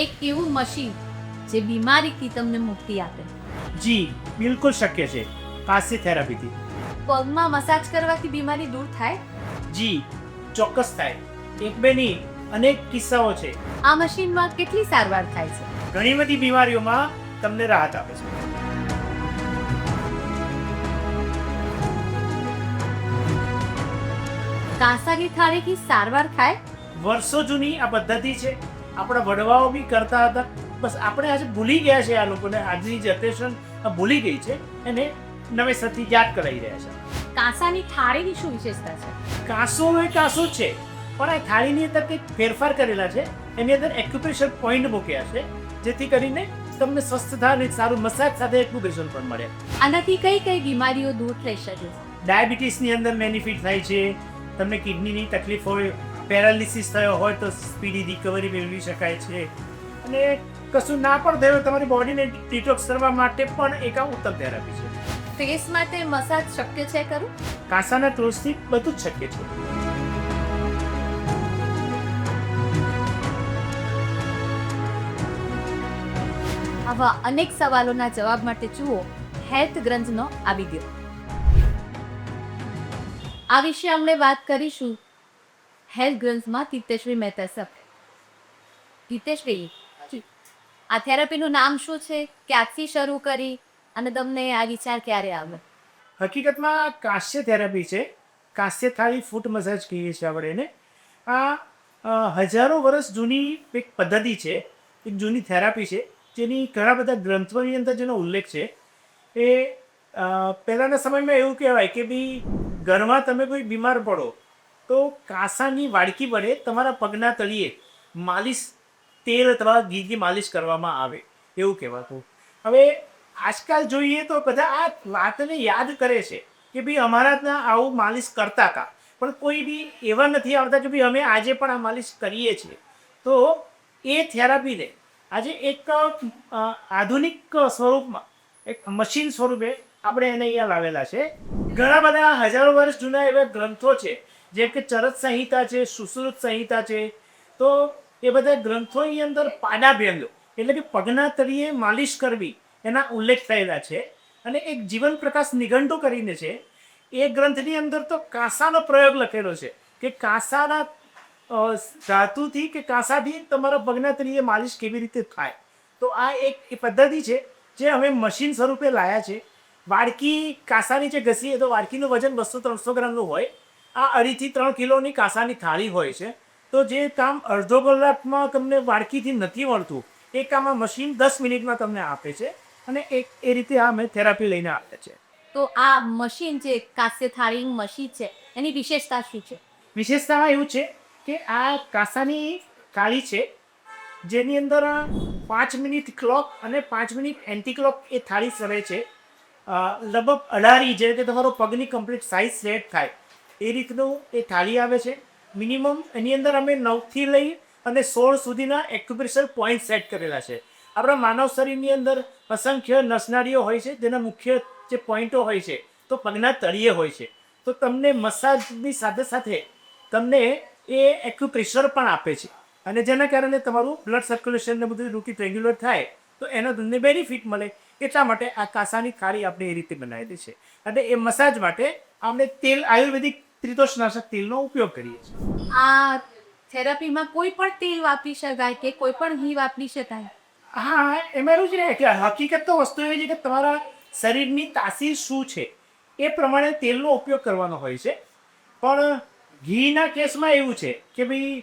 એક એવું મશીન જે બીમારીથી તમને મુક્તિ આપે. જી બિલકુલ શક્ય છે. કાસ્ય થેરાપીથી. પગમાં મસાજ કરવાથી બીમારી દૂર થાય? જી ચોક્કસ થાય. એક બે નહીં અનેક કિસ્સાઓ છે. આ મશીનમાં કેટલી સારવાર થાય છે? ઘણી બધી બીમારીઓમાં તમને રાહત આપે છે. કાંસાની થાળીથી સારવાર થાય? વર્ષો જૂની આ પદ્ધતિ છે. આપણા વડવાઓ બી કરતા હતા. બસ આપણે આજે ભૂલી ગયા છે આ લોકોને. આજની જનરેશન ભૂલી ગઈ છે. એને નવેસરથી યાદ કરાવી રહ્યા છે. કાંસાની થાળીની શું વિશેષતા છે? કાંસો એ કાંસો છે પણ આ થાળીની અંદર કંઈક ફેરફાર કરેલા છે. એની અંદર એક્યુપ્રેશર પોઈન્ટ મૂક્યા છે જેથી કરીને તમને સ્વસ્થતા અને સારું મસાજ સાથે એક્યુપ્રેશર પણ મળે. આનાથી કઈ કઈ બીમારીઓ દૂર થઈ શકે? ડાયાબિટીસની અંદર બેનિફિટ થાય છે. તમને કિડનીની તકલીફ હોય પેરાલિસિસ થયો હોય તો સ્પીડી રિકવરી મેળવી શકાય છે. અને કશું ના પણ થયું તમારી બોડીને ડિટોક્સ કરવા માટે પણ એક આ ઉત્તમ થેરાપી છે. ફેસ માટે મસાજ શક્ય છે કરું કાંસાના તુલસી બધું જ શક્ય છે. આવા અનેક સવાલોના જવાબ માટે જુઓ હેલ્થ ગ્રંથનો આ વીડિયો. આ વિશે આપણે વાત કરીશું હેલ્થ ગ્રંથમાં તીર્થેશ્વરી મહેતા સાથે તીર્થેશ્વરી આ થેરાપીનું નામ શું છે? ક્યાંથી શરૂ કરી? અને તમને આ વિચાર ક્યારે આવ્યો હકીકતમાં કાશ્ય થેરાપી છે. કાશ્ય થાળી ફૂટ મસાજ કહીએ છીએ આપણે એને. આ હજારો વર્ષ જૂની એક પદ્ધતિ છે. એક જૂની થેરાપી છે. જેની ઘણા બધા ગ્રંથોની અંદર જેનો ઉલ્લેખ છે. એ પહેલાંના સમયમાં એવું કહેવાય કે ભાઈ ઘરમાં તમે કોઈ બીમાર પડો તો કાંસાની વાડકી વડે તમારા પગના તળિયે માલિશ, તેલ અથવા ઘીથી માલિશ કરવામાં આવે, એવું કહેવાતું. હવે આજકાલ જોઈએ તો બધા આ વાતને યાદ કરે છે કે ભાઈ અમારા ત્યાં આવું માલિશ કરતા હતા, પણ કોઈ બી એવા નથી આવતા કે ભાઈ અમે આજે પણ આ માલિશ કરીએ છીએ. તો એ થેરાપીને આજે એક આધુનિક સ્વરૂપમાં, એક મશીન સ્વરૂપે આપણે એને અહીંયા લાવેલા છે. ઘણા બધા હજારો વર્ષ જૂના એવા ગ્રંથો છે જેમ કે ચરત સંહિતા છે, સુશ્રુત સંહિતા છે, તો એ બધા ગ્રંથોની અંદર પાડા ભેંગો એટલે કે પગના તળિયે માલિશ કરવી, એના ઉલ્લેખ થયેલા છે. અને એક જીવન પ્રકાશ નિઘંટો કરીને છે, એ ગ્રંથની અંદર તો કાંસાનો પ્રયોગ લખેલો છે, કે કાંસાના ધાતુથી કે કાંસાથી તમારા પગના તળિયે માલિશ કેવી રીતે થાય. તો આ એક પદ્ધતિ છે, જે હવે મશીન સ્વરૂપે લાયા છે. વાડકી કાંસાની જે ઘસીએ તો વાડકીનું વજન બસો ત્રણસો ગ્રામનું હોય આ અઢીથી ત્રણ કિલોની કાંસાની થાળી હોય છે. તો જે કામ અડધો કલાકમાં તમને વાડકીથી નથી મળતું એ કામ આ મશીન દસ મિનિટમાં તમને આપે છે અને એક એ રીતે આ અમે થેરાપી લઈને આપે છે. તો આ મશીન જે કાંસ્ય થાળી મશીન છે એની વિશેષતા શું છે? વિશેષતામાં એવું છે કે આ કાંસાની થાળી છે જેની અંદર પાંચ મિનિટ ક્લોક અને પાંચ મિનિટ એન્ટી ક્લોક એ થાળી સરે છે. લગભગ અઢારી જે કે તમારો પગની કમ્પ્લીટ સાઇઝ સેટ થાય. એ રીતનું એ થાળી આવે છે. મિનિમમ એની અંદર અમે નવથી લઈ અને સોળ સુધીના એક્યુપ્રેશર પોઈન્ટ સેટ કરેલા છે. આપણા માનવ શરીરની અંદર અસંખ્ય નસનારીઓ હોય છે, જેના મુખ્ય જે પોઈન્ટો હોય છે, તો પગના તળિયે હોય છે. તો તમને મસાજની સાથે સાથે તમને એ એક્યુપ્રેશર પણ આપે છે. અને જેના કારણે તમારું બ્લડ સર્ક્યુલેશન ને બધું રૂકી રેગ્યુલર થાય, તો એનો તમને બેનિફિટ મળે. એટલા માટે આ કાંસાની ખારી આપણે એ રીતે બનાવેલી છે. અને એ મસાજ માટે આપણે તેલ આયુર્વેદિક ત્રિદોષનાશક તેલનો ઉપયોગ કરીએ છીએ. આ થેરાપીમાં કોઈ પણ તેલ વાપરી શકાય કે કોઈ પણ ઘી વાપરી શકાય? હા એમાં એવું છે ને કે હકીકત તો વસ્તુ એવી છે કે તમારા શરીરની તાસીર શું છે? એ પ્રમાણે તેલનો ઉપયોગ કરવાનો હોય છે. પણ ઘીના કેસમાં એવું છે કે ભાઈ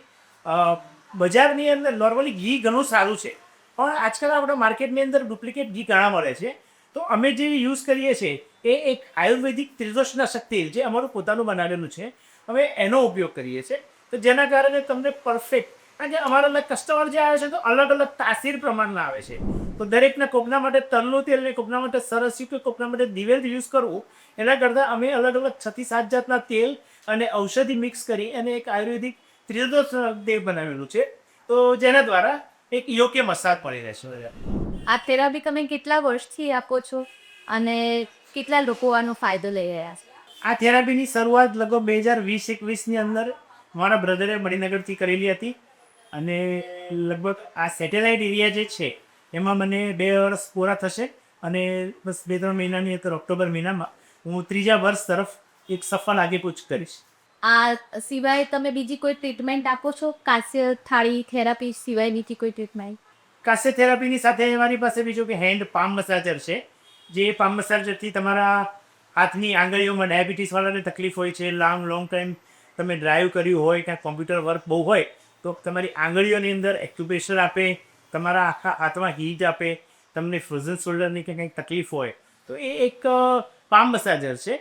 બજારની અંદર નોર્મલી ઘી ઘણું સારું છે. પણ આજકાલ આપણે માર્કેટની અંદર ડુપ્લિકેટ ઘી ઘણા મળે છે. તો અમે જે યુઝ કરીએ છીએ એ એક આયુર્વેદિક ત્રિદોષના તેલ જે અમારું પોતાનું બનાવેલું છે. અમે એનો ઉપયોગ કરીએ છીએ. તો જેના કારણે તમને પરફેક્ટ કારણ કે અમારા કસ્ટમર જે આવે છે તો અલગ અલગ તાસીર પ્રમાણના આવે છે. તો દરેકના કોકના માટે તલનું તેલ ને કોકના માટે સરસ્યું કે કોકના માટે દિવેલ યુઝ કરવું, એના કરતાં અમે અલગ અલગ છથી સાત જાતના તેલ અને ઔષધિ મિક્સ કરી અને એક આયુર્વેદિક ત્રિદોષ દેવ બનાવેલું છે. તો જેના દ્વારા એક યોગ્ય મસાજ મળી રહેશે. આ થેરાપી તમે કેટલા વર્ષથી આપો છો? અને કેટલા લોકો આનો ફાયદો લઈ રહ્યા છે? આ થેરાપીની શરૂઆત લગભગ બે હજાર વીસ એકવીસની અંદર મારા બ્રધરે મણિનગરથી કરેલી હતી અને લગભગ આ સેટેલાઇટ એરિયા જે છે એમાં મને બે વર્ષ પૂરા થશે અને બસ બે ત્રણ મહિનાની અંદર ઓક્ટોબર મહિનામાં હું ત્રીજા વર્ષ તરફ એક સફળ આગેકૂચ કરીશ. આ સિવાય તમે બીજી કોઈ ટ્રીટમેન્ટ આપો છો? કાસ્ય થાળી થેરાપી સિવાય બીજી કોઈ ટ્રીટમેન્ટ? કાસ્ય થેરાપીની સાથે મારી પાસે બીજું કે હેન્ડ પામ મસાજર છે. જે પામ મસાજરથી તમારા હાથની આંગળીઓમાં ડાયાબિટીસવાળાને તકલીફ હોય છે લાંગ લોંગ ટાઈમ તમે ડ્રાઈવ કર્યું હોય, ક્યાંક કોમ્પ્યુટર વર્ક બહુ હોય, તો તમારી આંગળીઓની અંદર એક્યુપ્રેશર આપે, તમારા આખા હાથમાં હીટ આપે, તમને ફ્રોઝન શોલ્ડરની કે કંઈક તકલીફ હોય, તો એ એક પામ મસાજર છે.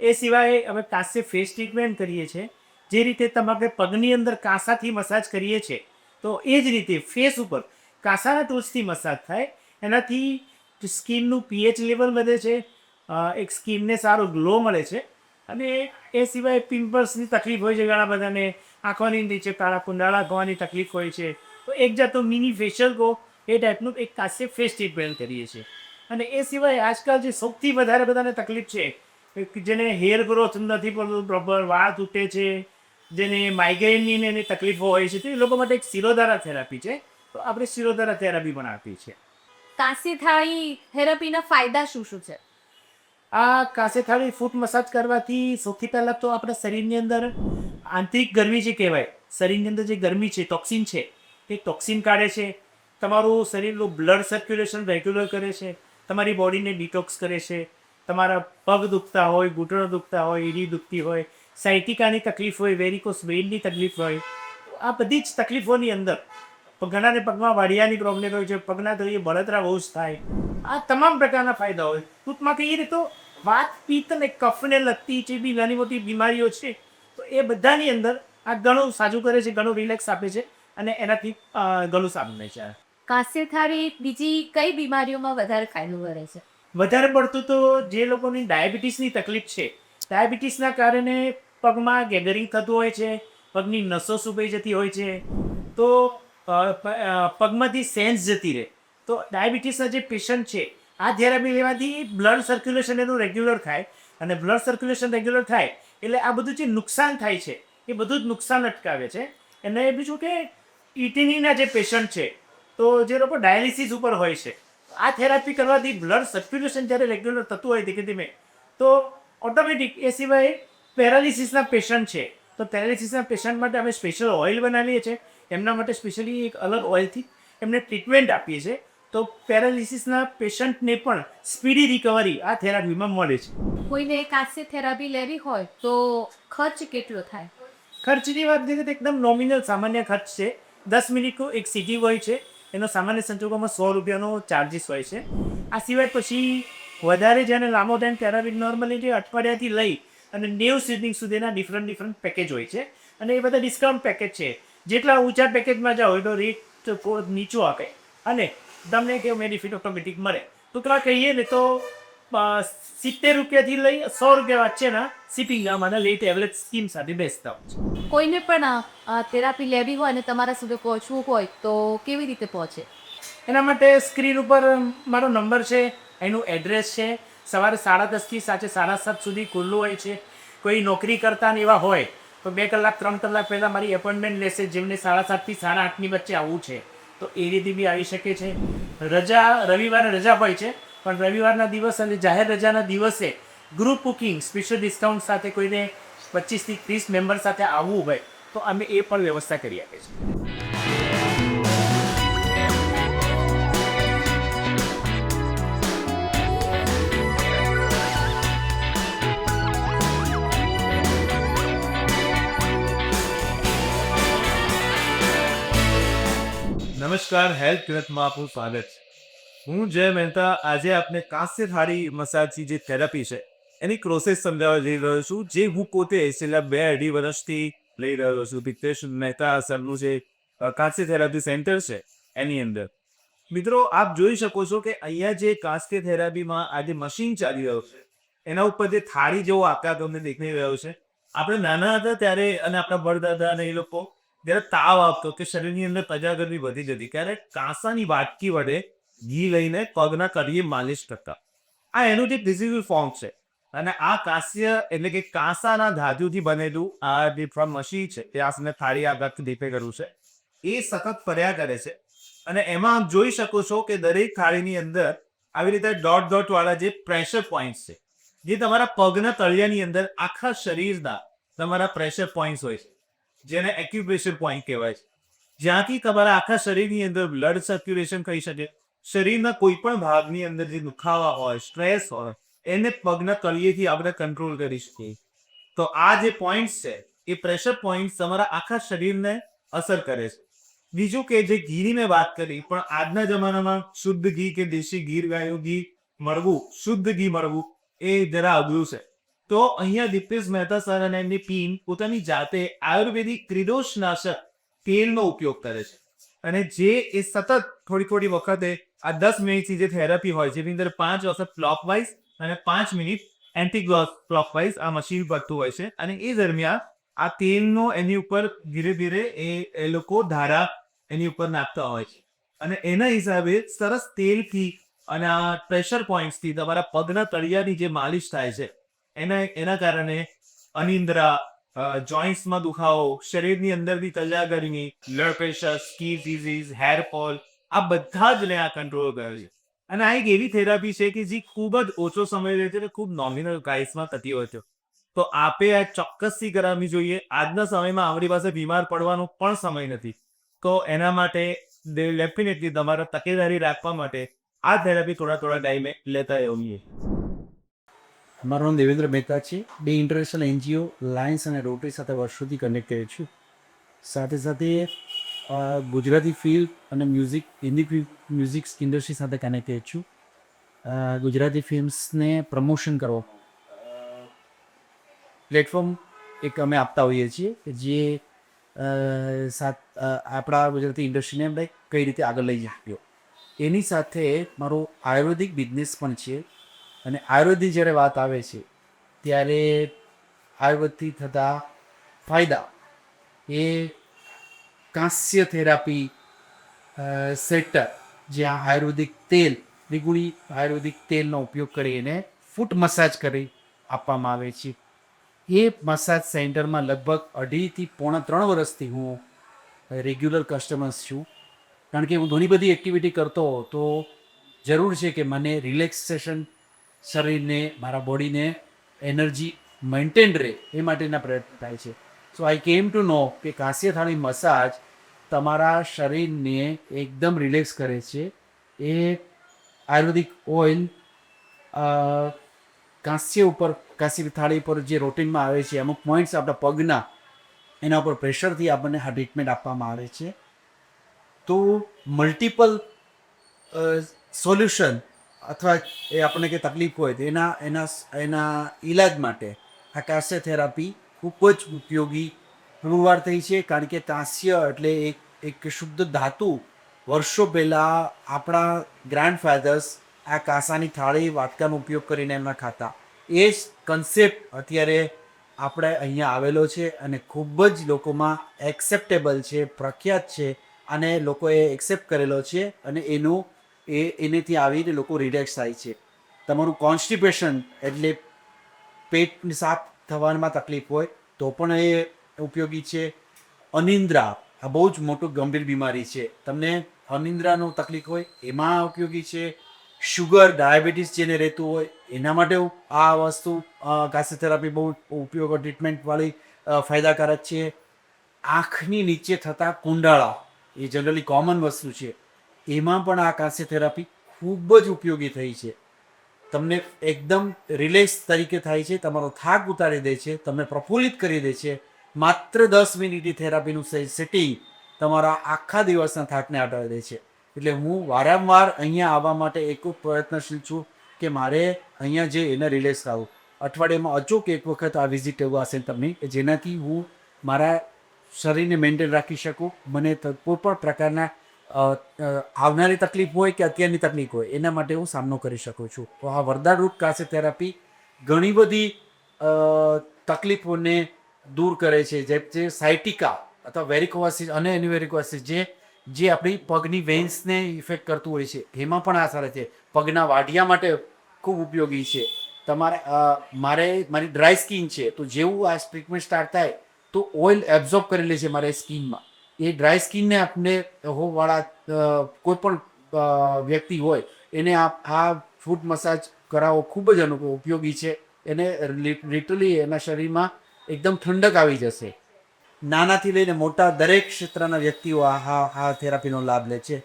એ સિવાય અમે કાંસે ફેસ ટ્રીટમેન્ટ કરીએ છીએ, જે રીતે તમારે પગની અંદર કાંસાથી મસાજ કરીએ છીએ, તો એ જ રીતે ફેસ ઉપર કાંસાના ટોચથી મસાજ થાય, એનાથી સ્કિનનું પીએચ લેવલ વધે છે એક સ્કિનને સારો ગ્લો મળે છે. અને એ સિવાય પિમ્પલ્સની તકલીફ હોય છે ઘણા બધાને, આંખોની નીચે કાળા કુંડાળા થવાની તકલીફ હોય છે. તો એક જાતનું મિની ફેશિયલ ગો, એ ટાઈપનું એક કાંસે ફેસ ટ્રીટમેન્ટ કરીએ છીએ. અને એ સિવાય આજકાલ જે સૌથી વધારે બધાને તકલીફ છે જેને હેર ગ્રોથ નથી પડતું પ્રોપર વાળ તૂટે છે, જેને માઇગ્રેનની એની તકલીફો હોય છે, તો એ લોકો માટે એક શિરોધારા થેરાપી છે. તો આપણે શિરોધારા થેરાપી પણ આપીએ છીએ. કાસ્ય થાળી થેરાપીના ફાયદા શું શું છે? આ કાસે થાળી ફૂટ મસાજ કરવાથી સૌથી પહેલાં તો આપણા શરીરની અંદર આંતરિક ગરમી જે કહેવાય, શરીરની અંદર જે ગરમી છે, ટોક્સિન છે એ ટોક્સિન કાઢે છે. તમારું શરીરનું બ્લડ સર્ક્યુલેશન રેગ્યુલર કરે છે, તમારી બોડીને ડિટોક્સ કરે છે, તમારા પગ દુખતા હોય, ઘૂંટણો દુખતા હોય એડી દુખતી હોય, સાયટિકાની તકલીફ હોય, વેરિકોસ વેઇનની તકલીફ હોય. આ બધી જ તકલીફોની અંદર તો ઘણાને પગમાં વાડિયાની પ્રોબ્લેમ હોય છે પગના તળિયે બળતરા બહુ જ થાય. આ તમામ પ્રકારના ફાયદા હોય ટૂંકમાં કહીએ તો વાત પિત્ત અને કફને લગતી જે બી નાની મોટી બીમારીઓ છે તો એ બધાની અંદર આ ઘણું સાજું કરે છે ઘણું રિલેક્સ આપે છે અને એનાથી ઘણું સારું રહે છે. કાંસ્ય થાળી બીજી કઈ બીમારીઓમાં વધારે ફાયદો કરે છે? વધારે પડતું તો જે લોકોની ડાયાબિટીસની તકલીફ છે ડાયાબિટીસના કારણે પગમાં ગેગરિંગ થતું હોય છે પગની નસો સુકાઈ જતી હોય છે. તો પગમાંથી સેન્સ જતી રહે. તો ડાયાબિટીસના જે પેશન્ટ છે, આ થેરાપી લેવાથી બ્લડ સર્ક્યુલેશન એનું રેગ્યુલર થાય અને બ્લડ સર્ક્યુલેશન રેગ્યુલર થાય એટલે આ બધું જે નુકસાન થાય છે, એ બધું જ નુકસાન અટકાવે છે. અને બીજું કે ઇટીનીના જે પેશન્ટ છે, તો જે લોકો ડાયાલિસિસ ઉપર હોય છે, આ થેરાપી કરવાથી બ્લડ સર્ક્યુલેશન જ્યારે રેગ્યુલર થતું હોય ધીમે ધીમે, તો ઓટોમેટિક એ સિવાય પેરાલિસિસના પેશન્ટ છે, તો પેરાલિસિસના પેશન્ટ માટે અમે સ્પેશિયલ ઓઇલ બનાવીએ છીએ. એમના માટે સ્પેશિયલી એક અલગ ઓઇલથી એમને ટ્રીટમેન્ટ આપીએ છીએ. તો પેરાલિસિસના પેશન્ટને પણ સ્પીડી રિકવરી આ થેરાપીમાં મળે છે. કોઈને કાસ્ય થેરાપી લેવી હોય તો ખર્ચ કેટલો થાય? ખર્ચની વાત કરીએ તો એકદમ નોમિનલ સામાન્ય ખર્ચ છે. દસ મિનિટનું એક સીટી હોય છે. એનો સામાન્ય સંજોગોમાં સો રૂપિયાનો ચાર્જિસ હોય છે. આ સિવાય પછી વધારે જેને લાંબો ટાઈમ થેરાપી નોર્મલી જે અઠવાડિયાથી લઈ અને નેવ સિટિંગ સુધીના ડિફરન્ટ ડિફરન્ટ પેકેજ હોય છે. અને એ બધા ડિસ્કાઉન્ટ પેકેજ છે. જેટલા ઊંચા પેકેજમાં જાઓ એટલો રેટ નીચો આપે. અને તમને કે બેનિફિટ ઓટોમેટિક મળે. ટૂંકમાં કહીએ ને તો સિત્તેર રૂપિયાથી લઈ સો રૂપિયા વચ્ચેના શિપિંગ આમાંના લેટ એવરેજ સ્કીમ સાથે બેસતા હોય કોઈને પણ થેરાપી લેવી હોય અને તમારા સુધી પહોંચવું હોય તો કેવી રીતે પહોંચે? એના માટે સ્ક્રીન ઉપર મારો નંબર છે એનું એડ્રેસ છે. સવારે સાડા દસથી સાંજે સાડા સાત સુધી ખુલ્લું હોય છે. કોઈ નોકરી કરતા ને એવા હોય તો બે કલાક, ત્રણ કલાક પહેલાં મારી એપોઇન્ટમેન્ટ લેશે જેમને સાડા સાતથી સાડા આઠની વચ્ચે આવવું છે. તો એ રીતે બી આવી શકે છે. રજા, રવિવારે રજા હોય છે, પણ રવિવારના દિવસ અને જાહેર રજાના દિવસે ગ્રુપ બુકિંગ સ્પેશિયલ ડિસ્કાઉન્ટ સાથે કોઈને પચીસથી ત્રીસ મેમ્બર સાથે આવવું હોય, તો અમે એ પણ વ્યવસ્થા કરી આપીએ છીએ. નમસ્કાર, હેલ્થ ક્લબમાં આપનું સ્વાગત છે. હું જય મહેતા, આજે આપને કાંસ્ય થાળી મસાજની જે થેરાપી છે, એની પ્રોસેસ સમજાવવા જઈ રહ્યો છું, જે હું પોતે છેલ્લા બે અઢી વર્ષથી લઈ રહ્યો છું. પિત્રેશ મહેતા સરનું જે કાંસ્ય થેરાપી સેન્ટર છે, એની અંદર. મિત્રો, આપ જોઈ શકો છો કે અહીંયા જે કાંસ્ય થેરાપીમાં આ જે મશીન ચાલી રહ્યો છે, એના ઉપર જે થાળી જેવો આકાર તમને દેખાઈ રહ્યો છે. આપણે નાના હતા ત્યારે અને આપણા વડદાદા અને એ લોકો જ્યારે તાવ આવતો કે શરીરની અંદર તજાગરની વધી જતી, ત્યારે કાંસાની વાટકી વડે ઘી લઈને પગના કરીએ માલિશ કરતા. આ એનું જે ફિઝિકલ ફોર્મ છે. અને આ કાંસ્ય એટલે કે કાંસાના ધાતુથી બનેલું આ જે મશીન છે તે આપને થાળી આગળ દીપે કર્યું છે. એ સતત ફર્યા કરે છે. અને એમાં આપ જોઈ શકો છો કે દરેક થાળીની અંદર આવી રીતે ડોટ ડોટ વાળા જે પ્રેશર પોઈન્ટ્સ છે, જે તમારા પગના તળિયાની અંદર આખા શરીરના તમારા પ્રેશર પોઈન્ટ્સ હોય છે. જેને એક્યુપ્રેશર પોઈન્ટ કહેવાય છે. જ્યાંથી તમારા આખા શરીરની અંદર બ્લડ સર્ક્યુલેશન થઈ શકે, શરીરના કોઈ પણ ભાગની અંદર જે દુખાવા હોય સ્ટ્રેસ હોય, એને પગના તળિયેથી આપણે કંટ્રોલ કરી શકીએ. તો આ જે પોઈન્ટ્સ છે, એ પ્રેશર પોઈન્ટ તમારા આખા શરીરને અસર કરે છે. બીજું કે જે ઘીની મેં વાત કરી, પણ આજના જમાનામાં શુદ્ધ ઘી કે દેશી ગીર ગાયું ઘી મળવું શુદ્ધ ઘી મળવું એ જરા અઘરું છે. તો અહીંયા દીપેશ મહેતા સર અને એમની ટીમ પોતાની જાતે આયુર્વેદિક ત્રિદોષનાશક તેલનો ઉપયોગ કરે છે. અને જે એ સતત થોડી થોડી વખતે આ દસ મિનિટની જે થેરપી હોય, જેની અંદર પાંચ વખત ક્લોકવાઇઝ અને પાંચ મિનિટ એન્ટી ક્લોકવાઇઝ આ મશીન ભરતું હોય છે. અને એ દરમિયાન આ તેલનો એની ઉપર ધીરે ધીરે એ એ લોકો ધારા એની ઉપર નાખતા હોય છે. અને એના હિસાબે સરસ તેલથી અને આ પ્રેશર પોઈન્ટથી તમારા પગના તળિયાની જે માલિશ થાય છે એના એના કારણે અનિંદ્રા જોઈન્ટ્સમાં દુખાવો, શરીરની અંદરથી તજાગરની blood pressure skin disease hair fall આ બધા જ ને આ કંટ્રોલ કરે છે. અને આ એક એવી થેરાપી છે કે જે ખૂબ જ ઓછો સમય લે છે અને ખૂબ નોમિનલ પ્રાઇસમાં થતી હોય છે. તો આપે આ ચોક્કસથી કરાવવી જોઈએ. આજના સમયમાં આપણી પાસે બીમાર પડવાનો પણ સમય નથી. તો એના માટે ડેફિનેટલી તમારે તકેદારી રાખવા માટે આ થેરાપી થોડા થોડા ટાઈમે લેતા જોઈએ મારું નામ દેવેન્દ્ર મહેતા છે બે ઇન્ટરનેશનલ એનજીઓ લાયન્સ અને રોટરી સાથે વર્ષોથી કનેક્ટેડ છું. સાથે સાથે ગુજરાતી ફિલ્મ અને મ્યુઝિક હિન્દી મ્યુઝિક ઇન્ડસ્ટ્રી સાથે કનેક્ટેડ છું. ગુજરાતી ફિલ્મ્સને પ્રમોશન કરવા. પ્લેટફોર્મ એક અમે આપતા હોઈએ છીએ કે જે સાત આપણા ગુજરાતી ઇન્ડસ્ટ્રીને આપણે કઈ રીતે આગળ લઈ શકીએ. એની સાથે મારો આયુર્વેદિક બિઝનેસ પણ છે. અને આયુર્વેદની જ્યારે વાત આવે છે, ત્યારે આયુર્વેદથી થતા ફાયદા એ કાંસ્ય થેરાપી સેટર, જ્યાં આયુર્વેદિક તેલ નિગુણી આયુર્વેદિક તેલનો ઉપયોગ કરીને ફૂટ મસાજ કરી આપવામાં આવે છે. એ મસાજ સેન્ટરમાં લગભગ અઢીથી પોણા ત્રણ વર્ષથી હું રેગ્યુલર કસ્ટમર્સ છું. કારણ કે હું ઘણી બધી એક્ટિવિટી કરતો તો જરૂર છે કે મને રિલેક્સેશન શરીરને, મારા બોડીને એનર્જી મેન્ટેન રહે એ માટેના પ્રયત્ન થાય છે. સો આઈ કેમ ટુ નો કે કાંસ્ય થાળી મસાજ તમારા શરીરને એકદમ રિલેક્સ કરે છે. એ આયુર્વેદિક ઓઇલ કાંસ્ય ઉપર, કાંસ્ય થાળી પર જે રોટીનમાં આવે છે, અમુક પોઈન્ટ્સ આપણા પગના, એના ઉપર પ્રેશરથી આપણને આ ટ્રીટમેન્ટ આપવામાં આવે છે. તો મલ્ટિપલ સોલ્યુશન અથવા એ આપણને કંઈ તકલીફ હોય તો એના એના એના ઈલાજ માટે આ કાસ્ય થેરાપી ખૂબ જ ઉપયોગી પુરવાર થઈ છે, કારણ કે કાંસ્ય એટલે એક એક શુદ્ધ ધાતુ. વર્ષો પહેલાં આપણા ગ્રાન્ડ ફાધર્સ આ કાંસાની થાળી, વાટકાનો ઉપયોગ કરીને એમના ખાતા. એ જ કન્સેપ્ટ અત્યારે આપણે અહીંયા આવેલો છે અને ખૂબ જ લોકોમાં એક્સેપ્ટેબલ છે, પ્રખ્યાત છે અને લોકોએ એક્સેપ્ટ કરેલો છે અને એનું એ એનેથી આવીને લોકો રિલેક્સ થાય છે. તમારું કોન્સ્ટિપેશન એટલે પેટ સાફ થવામાં તકલીફ હોય તો પણ એ ઉપયોગી છે. અનિંદ્રા, આ બહુ જ મોટું ગંભીર બીમારી છે. તમને અનિંદ્રાનો તકલીફ હોય એમાં ઉપયોગી છે. શુગર ડાયાબિટીસ જેને રહેતું હોય એના માટે આ વસ્તુ કાસ્ય થેરાપી બહુ ઉપયોગ ટ્રીટમેન્ટવાળી ફાયદાકારક છે. આંખની નીચે થતા કુંડાળા એ જનરલી કોમન વસ્તુ છે. એમાં પણ આ કાંસ્ય થેરાપી ખૂબ જ ઉપયોગી થઈ છે. તમને એકદમ રિલેક્સ તરીકે થાય છે, તમારો થાક ઉતારી દે છે, તમને પ્રફુલ્લિત કરી દે છે. માત્ર દસ મિનિટની થેરાપીનું સેટિંગ તમારા આખા દિવસના થાકને હટાવી દે છે. એટલે હું વારંવાર અહીંયા આવવા માટે એક પ્રયત્નશીલ છું કે મારે અહીંયા જે એને રિલેક્સ થવું અઠવાડિયામાં અચૂક એક વખત આ વિઝિટ એવું હશે તમને જેનાથી હું મારા શરીરને મેન્ટેન રાખી શકું. મને કોઈ પણ પ્રકારના આવનારી તકલીફ હોય કે અત્યારની તકલીફ હોય, એના માટે હું સામનો કરી શકું છું. તો આ વરદાનરૂપ કાસે થેરાપી ઘણી બધી તકલીફોને દૂર કરે છે. જેમ જે સાયટિકા અથવા વેરિકોવાસિસ અને એન્યુવેરિકોવાસિસ જે જે આપણી પગની વેન્સને ઇફેક્ટ કરતું હોય છે, એમાં પણ આ સારા છે. પગના વાઢિયા માટે ખૂબ ઉપયોગી છે. તમારે મારે, મારી ડ્રાય સ્કિન છે, તો જેવું આ ટ્રીટમેન્ટ સ્ટાર્ટ થાય, તો ઓઇલ એબ્ઝોર્બ કરી લે છે મારા સ્કિનમાં. એ ડ્રાય સ્કિનને આપણે હોવાળા કોઈપણ કોઈ પણ વ્યક્તિ હોય, એને આ આ ફૂટ મસાજ કરાવવો ખૂબ જ ઉપયોગી છે. એને લિટરલી એના શરીરમાં એકદમ ઠંડક આવી જશે. નાનાથી લઈને મોટા દરેક ક્ષેત્રના વ્યક્તિઓ આ આ થેરાપીનો લાભ લે છે.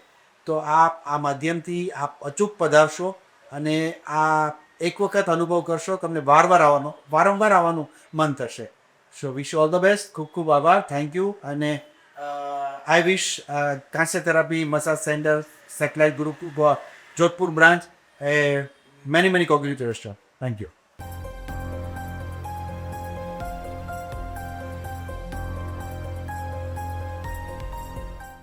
તો આપ આ માધ્યમથી આપ અચૂક પધારશો અને આ એક વખત અનુભવ કરશો, તમને વારવાર આવવાનો, વારંવાર આવવાનું મન થશે. So wish all the best ખૂબ ખૂબ આભાર. થેન્ક યુ અને I wish Kansya therapy massage centre satellite group Jodhpur branch a many many congratulations thank you